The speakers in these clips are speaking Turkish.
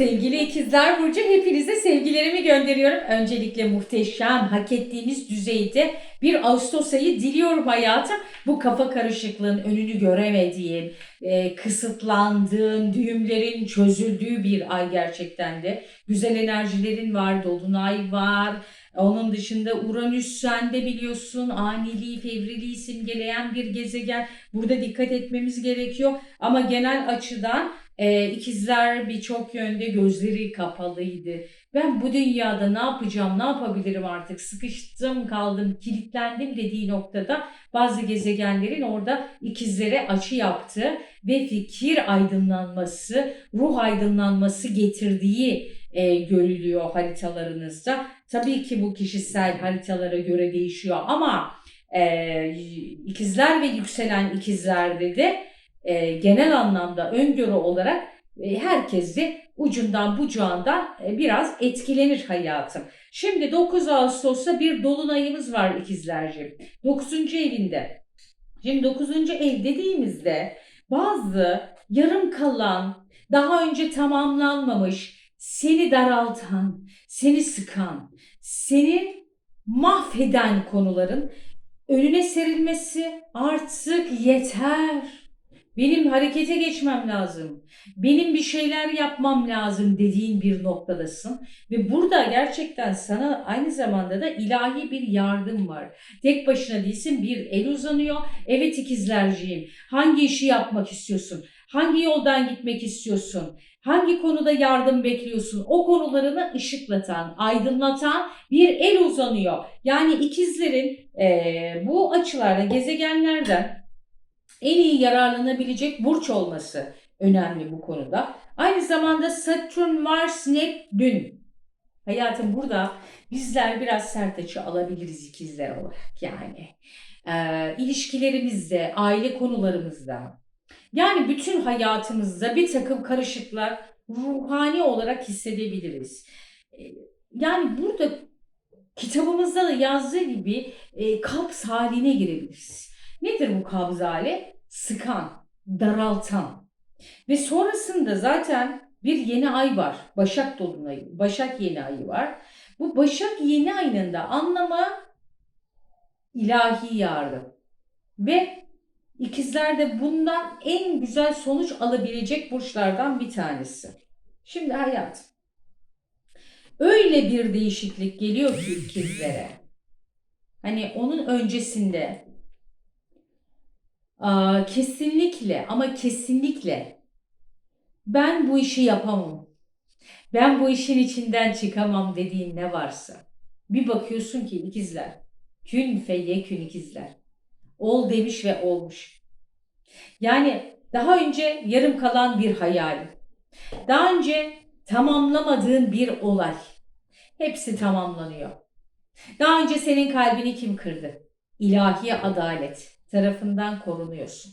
Sevgili ikizler Burcu hepinize sevgilerimi gönderiyorum. Öncelikle muhteşem, hak ettiğiniz düzeyde bir Ağustos ayı diliyorum hayata. Bu kafa karışıklığın önünü göremediğin, e, kısıtlandığın, düğümlerin çözüldüğü bir ay gerçekten de. Güzel enerjilerin var, dolunay var. Onun dışında Uranüs sende biliyorsun aniliği, fevriliği simgeleyen bir gezegen. Burada dikkat etmemiz gerekiyor. Ama genel açıdan ee, ikizler birçok yönde gözleri kapalıydı. Ben bu dünyada ne yapacağım, ne yapabilirim artık, sıkıştım, kaldım, kilitlendim dediği noktada bazı gezegenlerin orada ikizlere açı yaptı ve fikir aydınlanması, ruh aydınlanması getirdiği e, görülüyor haritalarınızda. Tabii ki bu kişisel haritalara göre değişiyor ama e, ikizler ve yükselen ikizlerde de e, genel anlamda öngörü olarak e, herkes de ucundan bucağından e, biraz etkilenir hayatım. Şimdi 9 Ağustos'ta bir dolunayımız var ikizlerciğim. 9. evinde. Şimdi 9. ev dediğimizde bazı yarım kalan, daha önce tamamlanmamış, seni daraltan, seni sıkan, seni mahveden konuların önüne serilmesi artık yeter. Benim harekete geçmem lazım. Benim bir şeyler yapmam lazım dediğin bir noktadasın. Ve burada gerçekten sana aynı zamanda da ilahi bir yardım var. Tek başına değilsin bir el uzanıyor. Evet ikizlerciyim. Hangi işi yapmak istiyorsun? Hangi yoldan gitmek istiyorsun? Hangi konuda yardım bekliyorsun? O konularını ışıklatan, aydınlatan bir el uzanıyor. Yani ikizlerin eee, bu açılarda gezegenlerden en iyi yararlanabilecek burç olması önemli bu konuda. Aynı zamanda Satürn, Mars, Neptün. Hayatım burada bizler biraz sert açı alabiliriz ikizler olarak yani. Ee, ilişkilerimizde, aile konularımızda. Yani bütün hayatımızda bir takım karışıklar ruhani olarak hissedebiliriz. Ee, Yani burada kitabımızda da yazdığı gibi e, kaps haline girebiliriz. Nedir bu kabz hali? Sıkan, daraltan. Ve sonrasında zaten bir yeni ay var. Başak dolunayı, Başak yeni ayı var. Bu Başak yeni ayının da anlamı ilahi yardım. Ve ikizler de bundan en güzel sonuç alabilecek burçlardan bir tanesi. Şimdi hayat. Öyle bir değişiklik geliyor ki ikizlere. Hani onun öncesinde Kesinlikle ama kesinlikle ben bu işi yapamam. Ben bu işin içinden çıkamam dediğin ne varsa. Bir bakıyorsun ki ikizler. Kün feyyekün ikizler. Ol demiş ve olmuş. Yani daha önce yarım kalan bir hayal. Daha önce tamamlamadığın bir olay. Hepsi tamamlanıyor. Daha önce senin kalbini kim kırdı? İlahi adalet tarafından korunuyorsun.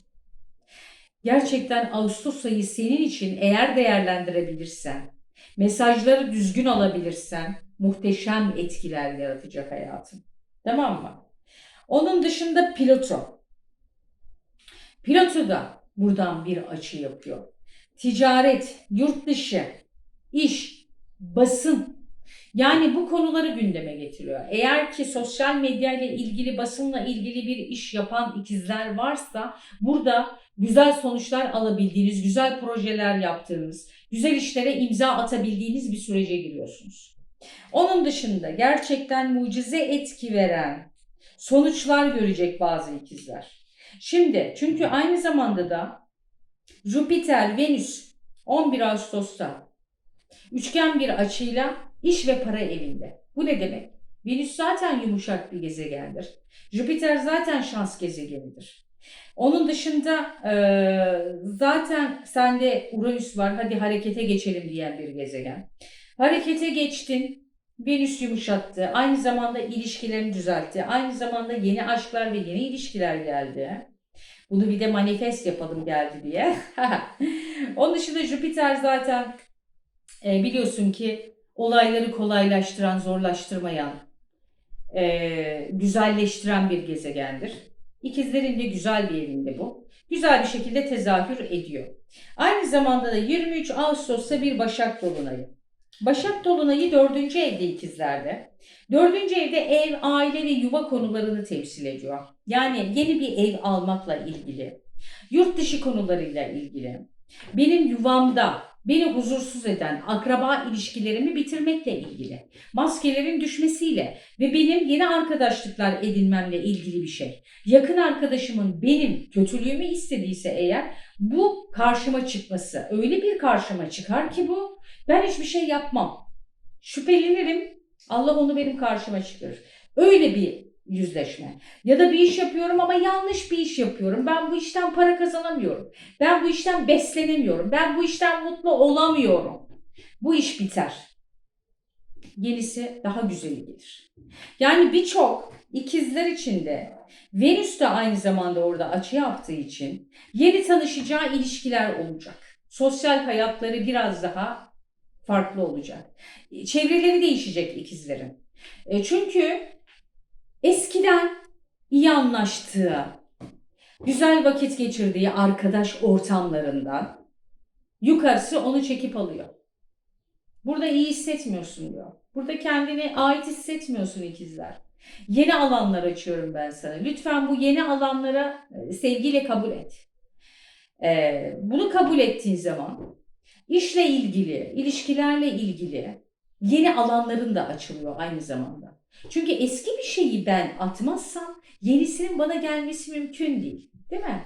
Gerçekten Ağustos ayı senin için eğer değerlendirebilirsen, mesajları düzgün alabilirsen muhteşem etkiler yaratacak hayatın. Tamam mı? Onun dışında Plato. Plato da buradan bir açı yapıyor. Ticaret, yurt dışı, iş, basın yani bu konuları gündeme getiriyor. Eğer ki sosyal medya ile ilgili basınla ilgili bir iş yapan ikizler varsa burada güzel sonuçlar alabildiğiniz, güzel projeler yaptığınız, güzel işlere imza atabildiğiniz bir sürece giriyorsunuz. Onun dışında gerçekten mucize etki veren sonuçlar görecek bazı ikizler. Şimdi çünkü aynı zamanda da Jüpiter, Venüs 11 Ağustos'ta üçgen bir açıyla İş ve para evinde. Bu ne demek? Venüs zaten yumuşak bir gezegendir. Jüpiter zaten şans gezegenidir. Onun dışında e, zaten sende Uranüs var hadi harekete geçelim diyen bir gezegen. Harekete geçtin, Venüs yumuşattı, aynı zamanda ilişkilerini düzeltti, aynı zamanda yeni aşklar ve yeni ilişkiler geldi. Bunu bir de manifest yapalım geldi diye. Onun dışında Jüpiter zaten e, biliyorsun ki olayları kolaylaştıran, zorlaştırmayan, e, güzelleştiren bir gezegendir. İkizlerin de güzel bir evinde bu. Güzel bir şekilde tezahür ediyor. Aynı zamanda da 23 Ağustos'ta bir Başak Dolunayı. Başak Dolunayı dördüncü evde ikizlerde. Dördüncü evde ev, aile ve yuva konularını temsil ediyor. Yani yeni bir ev almakla ilgili, yurt dışı konularıyla ilgili, benim yuvamda beni huzursuz eden akraba ilişkilerimi bitirmekle ilgili, maskelerin düşmesiyle ve benim yeni arkadaşlıklar edinmemle ilgili bir şey. Yakın arkadaşımın benim kötülüğümü istediyse eğer bu karşıma çıkması öyle bir karşıma çıkar ki bu ben hiçbir şey yapmam. Şüphelenirim. Allah onu benim karşıma çıkarır. Öyle bir yüzleşme. Ya da bir iş yapıyorum ama yanlış bir iş yapıyorum. Ben bu işten para kazanamıyorum. Ben bu işten beslenemiyorum. Ben bu işten mutlu olamıyorum. Bu iş biter. Yenisi daha güzeli gelir. Yani birçok ikizler içinde Venüs de aynı zamanda orada açı yaptığı için yeni tanışacağı ilişkiler olacak. Sosyal hayatları biraz daha farklı olacak. Çevreleri değişecek ikizlerin. E, Çünkü eskiden iyi anlaştığı, güzel vakit geçirdiği arkadaş ortamlarından yukarısı onu çekip alıyor. Burada iyi hissetmiyorsun diyor. Burada kendini ait hissetmiyorsun ikizler. Yeni alanlar açıyorum ben sana. Lütfen bu yeni alanlara e, sevgiyle kabul et. E, bunu kabul ettiğin zaman işle ilgili, ilişkilerle ilgili yeni alanların da açılıyor aynı zamanda. Çünkü eski bir şeyi ben atmazsam yenisinin bana gelmesi mümkün değil. Değil mi?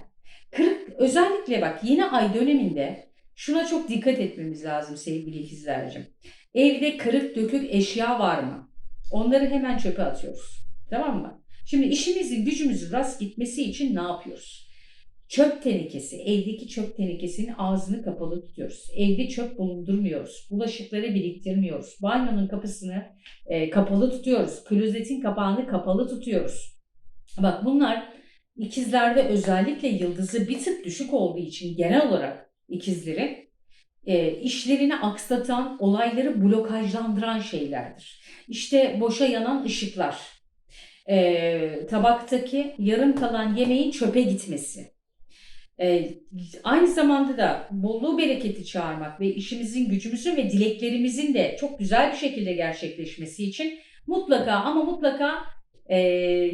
Kırık, özellikle bak yeni ay döneminde şuna çok dikkat etmemiz lazım sevgili ikizlercim. Evde kırık dökük eşya var mı? Onları hemen çöpe atıyoruz. Tamam mı? Şimdi işimizin gücümüzün rast gitmesi için ne yapıyoruz? Çöp tenekesi, evdeki çöp tenekesinin ağzını kapalı tutuyoruz. Evde çöp bulundurmuyoruz. Bulaşıkları biriktirmiyoruz. Banyonun kapısını e, kapalı tutuyoruz. Klozetin kapağını kapalı tutuyoruz. Bak bunlar ikizlerde özellikle yıldızı bir tık düşük olduğu için genel olarak ikizlerin e, işlerini aksatan, olayları blokajlandıran şeylerdir. İşte boşa yanan ışıklar, e, tabaktaki yarım kalan yemeğin çöpe gitmesi. E, aynı zamanda da bolluğu bereketi çağırmak ve işimizin, gücümüzün ve dileklerimizin de çok güzel bir şekilde gerçekleşmesi için mutlaka ama mutlaka e,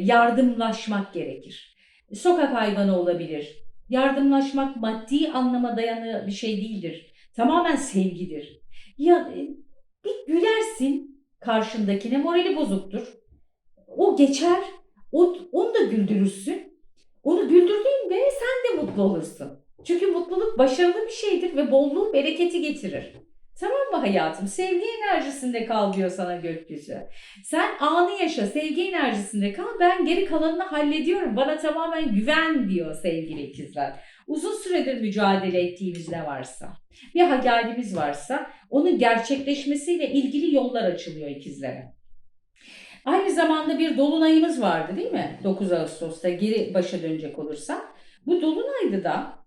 yardımlaşmak gerekir. Sokak hayvanı olabilir. Yardımlaşmak maddi anlama dayanı bir şey değildir. Tamamen sevgidir. Ya e, bir gülersin karşındakine morali bozuktur. O geçer. O, onu da güldürürsün. Onu güldürdüğünde sen de mutlu olursun. Çünkü mutluluk başarılı bir şeydir ve bolluğu bereketi getirir. Tamam mı hayatım? Sevgi enerjisinde kal diyor sana gökyüzü. Sen anı yaşa, sevgi enerjisinde kal. Ben geri kalanını hallediyorum. Bana tamamen güven diyor sevgili ikizler. Uzun süredir mücadele ettiğimiz ne varsa, bir hayalimiz varsa onun gerçekleşmesiyle ilgili yollar açılıyor ikizlere. Aynı zamanda bir dolunayımız vardı değil mi? 9 Ağustos'ta geri başa dönecek olursak. Bu dolunayda da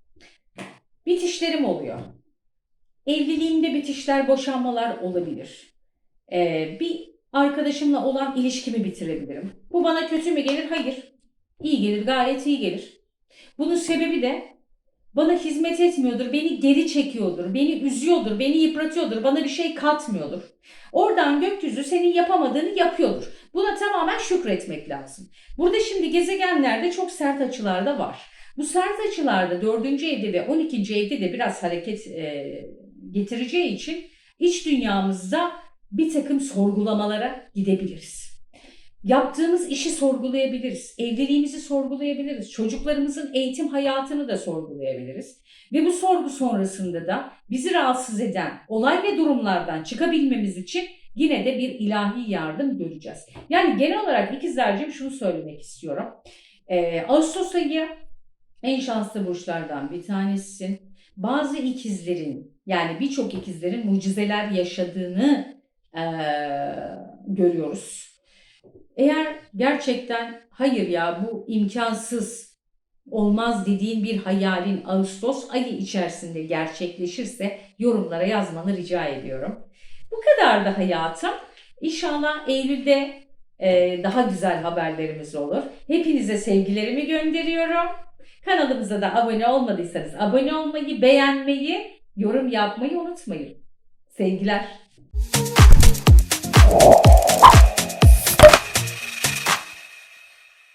bitişlerim oluyor. Evliliğimde bitişler, boşanmalar olabilir. Ee, bir arkadaşımla olan ilişkimi bitirebilirim. Bu bana kötü mü gelir? Hayır. İyi gelir, gayet iyi gelir. Bunun sebebi de bana hizmet etmiyordur, beni geri çekiyordur, beni üzüyordur, beni yıpratıyordur, bana bir şey katmıyordur. Oradan gökyüzü senin yapamadığını yapıyordur. Buna tamamen şükretmek lazım. Burada şimdi gezegenlerde çok sert açılar da var. Bu sert açılarda 4. evde ve 12. evde de biraz hareket e, getireceği için iç dünyamızda bir takım sorgulamalara gidebiliriz. Yaptığımız işi sorgulayabiliriz, evliliğimizi sorgulayabiliriz, çocuklarımızın eğitim hayatını da sorgulayabiliriz. Ve bu sorgu sonrasında da bizi rahatsız eden olay ve durumlardan çıkabilmemiz için yine de bir ilahi yardım göreceğiz. Yani genel olarak ikizlercim şunu söylemek istiyorum. Ee, Ağustos ayı en şanslı burçlardan bir tanesisin. Bazı ikizlerin yani birçok ikizlerin mucizeler yaşadığını eee, görüyoruz. Eğer gerçekten hayır ya bu imkansız olmaz dediğin bir hayalin Ağustos ayı içerisinde gerçekleşirse yorumlara yazmanı rica ediyorum. Bu kadar da hayatım. İnşallah Eylül'de e, daha güzel haberlerimiz olur. Hepinize sevgilerimi gönderiyorum. Kanalımıza da abone olmadıysanız abone olmayı, beğenmeyi, yorum yapmayı unutmayın. Sevgiler.